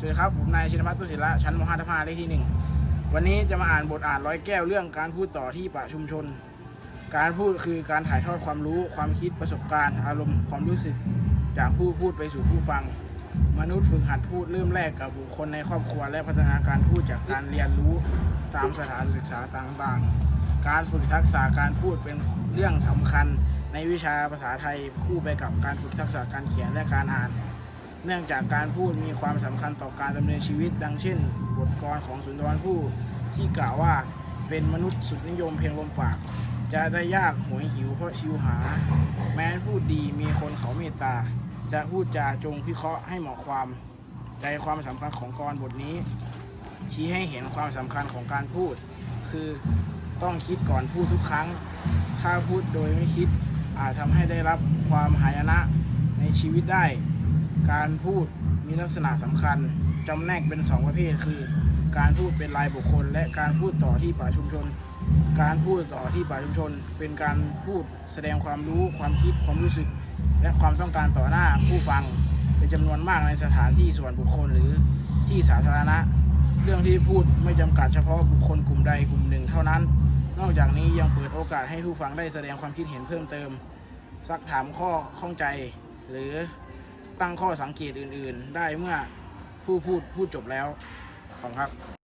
สวัสดีครับ ผมนายชินพัฒน์ตุศิระชั้นม .5 ทับ5เลขที่หนึ่งวันนี้จะมาอ่านบทอ่านร้อยแก้วเรื่องการพูดต่อที่ประชุมชน การพูดคือการถ่ายทอดความรู้ ความคิดประสบการณ์ อารมณ์ความรู้สึก จากผู้พูดไปสู่ผู้ฟัง มนุษย์ฝึกหัดพูดเริ่มแรกกับบุคคลในครอบครัวและพัฒนาการพูดจากการเรียนรู้ตามสถานศึกษาต่างๆ การฝึกทักษะการพูดเป็นเรื่องสำคัญ ในวิชาภาษาไทยคู่ไปกับการฝึกทักษะการเขียนและการอ่าน เนื่องจากการพูดมีความสำคัญต่อการดำเนินชีวิต ดังเช่น บทกลอนของสุนทรภู่ที่กล่าวว่าเป็นมนุษย์สุดนิยมเพียงลมปาก จะได้ยากหวยหิวเพราะชิวหา แม้พูดดีมีคนเขาเมตตา จะพูดจาจงพิเคราะห์ให้เหมาะความ ใจความสำคัญของกรบทนี้ ชี้ให้เห็นความสำคัญของการพูด คือต้องคิดก่อนพูดทุกครั้ง ถ้าพูดโดยไม่คิดอาจทำให้ได้รับความหายนะในชีวิตได้ การพูดมีลักษณะสำคัญจำแนกเป็นสองประเภท คือ การพูดเป็นรายบุคคล และการพูดต่อที่ป่าชุมชน การพูดต่อที่ป่าชุมชน เป็นการพูดแสดงความรู้ความคิดความรู้สึก และความต้องการต่อหน้าผู้ฟังเป็นจำนวนมากในสถานที่ส่วนบุคคลหรือที่สาธารณะ เรื่องที่พูดไม่จำกัดเฉพาะบุคคลกลุ่มใดกลุ่มหนึ่งเท่านั้น นอกจากนี้ยังเปิดโอกาสให้ผู้ฟังได้แสดงความคิดเห็นเพิ่มเติม ซักถามข้อข้องใจ หรือ ตั้งข้อสังเกตอื่น ๆ ได้เมื่อผู้พูดพูดจบแล้วขอบคุณครับ